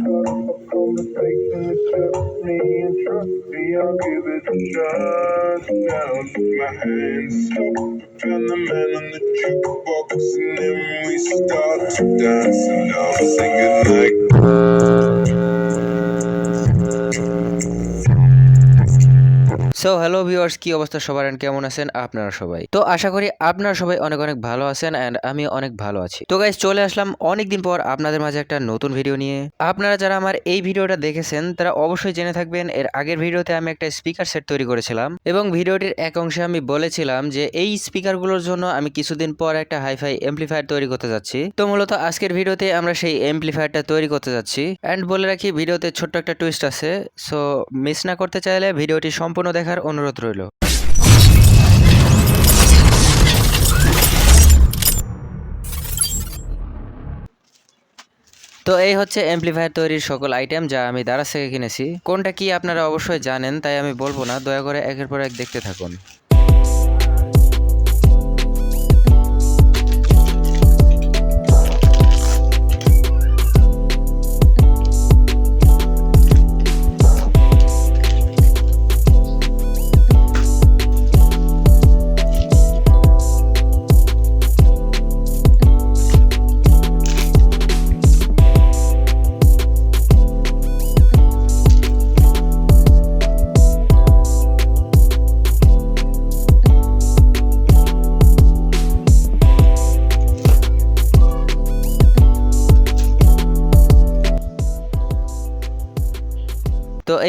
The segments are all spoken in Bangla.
conversation that took me and trust me, I'll give it a shot. Now my hands up, found the man on the jukebox, and then we start to dance, and I'll sing it like. So hello viewers কি অবস্থা সবার and কেমন আছেন আপনারা সবাই? তো আশা করি আপনারা সবাই অনেক অনেক ভালো আছেন অ্যান্ড আমি অনেক ভালো আছি। তো গাইজ চলে আসলাম অনেক দিন পর আপনাদের মাঝে একটা নতুন ভিডিও নিয়ে। আপনারা যারা আমার এই ভিডিওটা দেখেছেন, তারা অবশ্যই জেনে থাকবেন, এর আগের ভিডিওতে আমি একটা স্পিকার সেট তৈরি করেছিলাম এবং ভিডিওটির এক অংশে আমি বলেছিলাম যে এই স্পিকারগুলোর জন্য আমি কিছুদিন পর একটা হাইফাই এমপ্লিফায়ার তৈরি করতে যাচ্ছি। তো মূলত আজকের ভিডিওতে আমরা সেই এমপ্লিফায়ারটা তৈরি করতে যাচ্ছি। অ্যান্ড বলে রাখি, ভিডিওতে ছোট্ট একটা টুইস্ট আছে। সো মিস না করতে চাইলে ভিডিওটি সম্পূর্ণ দেখার অনুরোধ রইল। তো এই হচ্ছে এমপ্লিফায়ার তৈরির সকল আইটেম যা আমি দারাজ থেকে কিনেছি। কোনটা কি আপনারা অবশ্যই জানেন, তাই আমি বলব না। দয়া করে একের পর এক দেখতে থাকুন।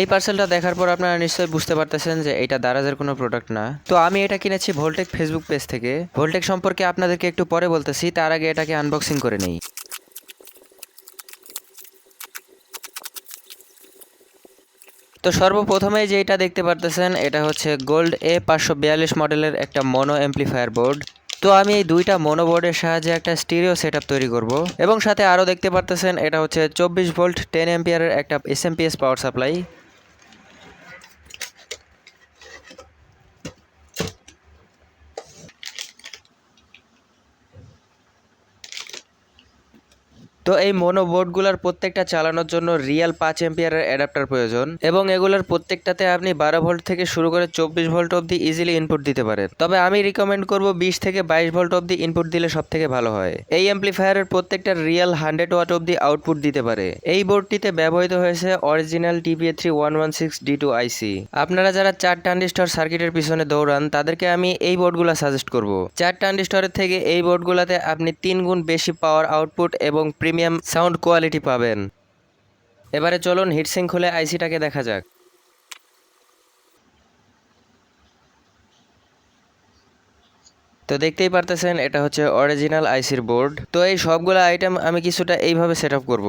এই পার্সেলটা দেখার পর আপনারা নিশ্চয়ই বুঝতে পারতেছেন যে এটা দারাজের কোনো প্রোডাক্ট না। তো আমি এটা কিনেছি ভোল্টেক ফেসবুক পেজ থেকে। ভোল্টেক সম্পর্কে আপনাদেরকে একটু পরে বলতেছি, তার আগে এটাকে আনবক্সিং করে নেই। তো সর্বপ্রথমেই যে এটা দেখতে পারতেছেন, এটা হচ্ছে গোল্ড এ পাঁচশো বিয়াল্লিশ মডেলের একটা মনো এমপ্লিফায়ার বোর্ড তো আমি এই দুইটা মনো বোর্ডের সাহায্যে একটা স্টিরিও সেট তৈরি করব। এবং সাথে আরও দেখতে পারতেছেন, এটা হচ্ছে চব্বিশ ভোল্ট টেন এম্পিয়ারের একটা এসএমপিএস পাওয়ার সাপ্লাই তো এই মনো বোর্ডগুলোর প্রত্যেকটা চালানোর জন্য রিয়েল পাঁচ এম্পিয়ারের অ্যাডাপ্টার প্রয়োজন এবং এগুলোর প্রত্যেকটাতে আপনি বারো ভোল্ট থেকে শুরু করে চব্বিশ ভোল্ট অবধি ইজিলি ইনপুট দিতে পারেন। তবে আমি রিকমেন্ড করব বিশ থেকে বাইশ ভোল্ট অবধি ইনপুট দিলে সব থেকে ভালো হয়। এই অ্যাম্প্লিফায়ারের প্রত্যেকটা রিয়েল হান্ড্রেড ওয়াট অবধি আউটপুট দিতে পারে। এই বোর্ডটিতে ব্যবহৃত হয়েছে original TPA three one one six D two IC আপনারা যারা চার ট্রানজিস্টর সার্কিটের পিছনে দৌড়ান, তাদেরকে আমি এই বোর্ডগুলো সাজেস্ট করব। চার ট্রানজিস্টরের থেকে এই বোর্ডগুলোতে আপনি তিন গুণ বেশি পাওয়ার আউটপুট এবং প্রিমিয়াম সাউন্ড কোয়ালিটি পাবেন। এবারে চলুন হিটসিং খুলে আইসিটাকে দেখা যাক। তো দেখতেই পারতেছেন, এটা হচ্ছে অরিজিনাল আইসির বোর্ড তো এই সবগুলো আইটেম আমি কিছুটা এইভাবে সেট আপ করব।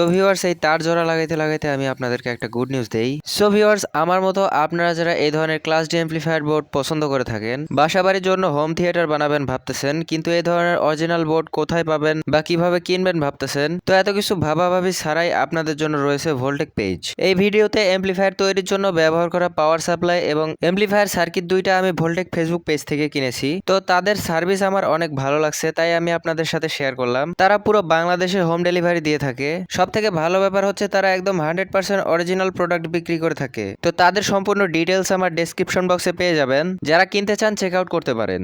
তো ভিউয়ার্স এই তার জোড়া লাগাইতে লাগাইতে আমি আপনাদেরকে একটা গুড নিউজ দেই। সো ভিউয়ার্স আমার মতো আপনারা যারা এই ধরনের ক্লাস ডি এমপ্লিফায়ার বোর্ড পছন্দ করে থাকেন বাসাবাড়ির জন্য হোম থিয়েটার বানাবেন ভাবতেছেন, কিন্তু এই ধরনের অরিজিনাল বোর্ড কোথায় পাবেন বা কীভাবে কিনবেন ভাবতেছেন, তো এত কিছু ভাবাভাবি ছাড়াই আপনাদের জন্য রয়েছে ভোল্টেক পেজ এই ভিডিওতে এমপ্লিফায়ার তৈরির জন্য ব্যবহার করা পাওয়ার সাপ্লাই এবং এমপ্লিফায়ার সার্কিট দুইটা আমি ভোল্টেক ফেসবুক পেজ থেকে কিনেছি। তো তাদের সার্ভিস আমার অনেক ভালো লাগছে, তাই আমি আপনাদের সাথে শেয়ার করলাম। তারা পুরো বাংলাদেশে হোম ডেলিভারি দিয়ে থাকে। সব থেকে ভালো ব্যাপার হচ্ছে তারা একদম হান্ড্রেড পার্সেন্ট অরিজিনাল প্রোডাক্ট বিক্রি করে থাকে। তো তাদের সম্পূর্ণ ডিটেলস আমার ডেসক্রিপশন বক্সে পেয়ে যাবেন। যারা কিনতে চান চেক আউট করতে পারেন।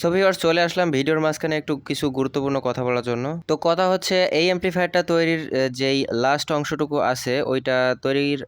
সো ভিউয়ার্স চলে আসলাম ভিডিওর মাঝখানে একটু কিছু গুরুত্বপূর্ণ কথা বলার জন্য। তো কথা হচ্ছে, এই এমপ্লিফায়ারটা তৈরির যেই লাস্ট অংশটুকু আছে, ওইটা তৈরির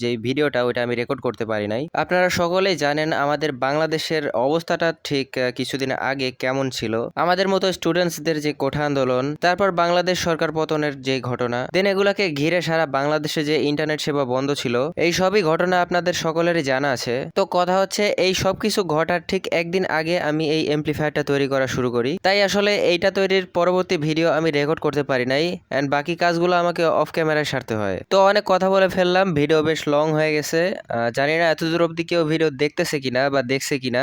যেই ভিডিওটা, ওইটা আমি রেকর্ড করতে পারি নাই। আপনারা সকলেই জানেন আমাদের বাংলাদেশের অবস্থাটা ঠিক কিছুদিন আগে কেমন ছিল। আমাদের মতো স্টুডেন্টসদের যে কোঠা আন্দোলন, তারপর বাংলাদেশ সরকার পতনের যে ঘটনা, দেন এগুলাকে ঘিরে সারা বাংলাদেশে যে ইন্টারনেট সেবা বন্ধ ছিল, এই সবই ঘটনা আপনাদের সকলেরই জানা আছে। তো কথা হচ্ছে, এই সব কিছু ঘটার ঠিক একদিন আগে আমি এই এমপ্লিফায়ারটা তৈরি করা শুরু করি। তাই আসলে এইটা তৈরির পরবর্তী ভিডিও আমি রেকর্ড করতে পারি নাই অ্যান্ড বাকি কাজগুলো আমাকে অফ ক্যামেরায় সারতে হয়। তো অনেক কথা বলে ফেললাম ভিডিও বেশ লং হয়ে গেছে। জানি না এত দূর অব্দি কেউ ভিডিও দেখতেছে কিনা বা দেখছে কিনা।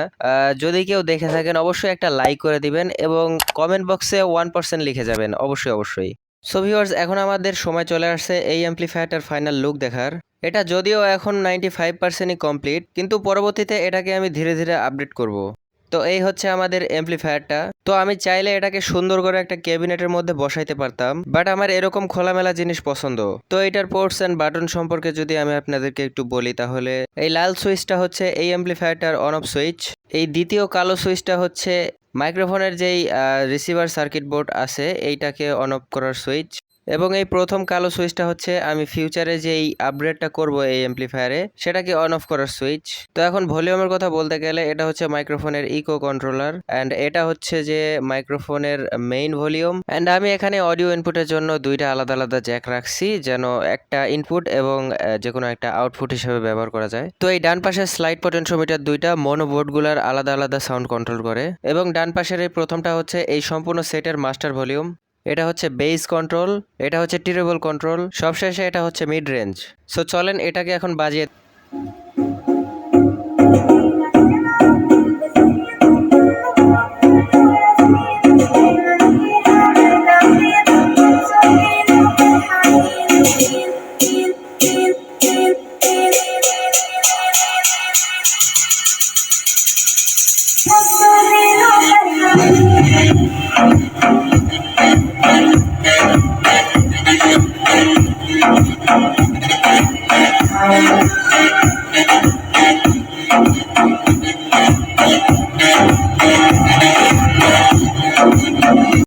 যদি কেউ দেখে থাকেন, অবশ্যই একটা লাইক করে দিবেন এবং কমেন্ট বক্সে ওয়ান পার্সেন্ট লিখে যাবেন, অবশ্যই অবশ্যই। সো এখন আমাদের সময় চলে আসছে এই অ্যাম্প্লিফায়ারটার ফাইনাল লুক দেখার। এটা যদিও এখন নাইনটি ফাইভ পার্সেন্টই কমপ্লিট কিন্তু পরবর্তীতে এটাকে আমি ধীরে ধীরে আপডেট করব। তো এই হচ্ছে আমাদের এমপ্লিফায়ারটা তো আমি চাইলে এটাকে সুন্দর করে একটা ক্যাবিনেটের মধ্যে বসাইতে পারতাম বাট আমার এরকম খোলামেলা জিনিস পছন্দ। তো এটার পোর্টস অ্যান্ড বাটন সম্পর্কে যদি আমি আপনাদেরকে একটু বলি তাহলে, এই লাল সুইচটা হচ্ছে এই এমপ্লিফায়ারটার অন অফ সুইচ এই দ্বিতীয় কালো সুইচটা হচ্ছে মাইক্রোফোনের যেই রিসিভার সার্কিট বোর্ড আছে, এইটাকে অন অফ করার সুইচ এবং এই প্রথম কালো সুইচটা হচ্ছে আমি ফিউচারে যে এই আপগ্রেডটা করব এই এমপ্লিফায়ারে সেটাকে অন অফ করার সুইচ। তো এখন ভলিউমের কথা বলতে গেলে এটা হচ্ছে মাইক্রোফোনের ইকো কন্ট্রোলার অ্যান্ড এটা হচ্ছে যে মাইক্রোফোনের মেইন ভলিউম অ্যান্ড আমি এখানে অডিও ইনপুটের জন্য দুইটা আলাদা আলাদা জ্যাক রাখছি যেন একটা ইনপুট এবং যে কোনো একটা আউটপুট হিসেবে ব্যবহার করা যায়। তো এই ডান পাশের স্লাইড পটেনশিওমিটার দুইটা মনোবোর্ডগুলোর আলাদা আলাদা সাউন্ড কন্ট্রোল করে। এবং ডান পাশের এই প্রথমটা হচ্ছে এই সম্পূর্ণ সেটের মাস্টার ভলিউম এটা হচ্ছে বেস কন্ট্রোল এটা হচ্ছে টিরেবল কন্ট্রোল সবশেষে এটা হচ্ছে মিড রেঞ্জ সো চলেন এটাকে এখন বাজিয়ে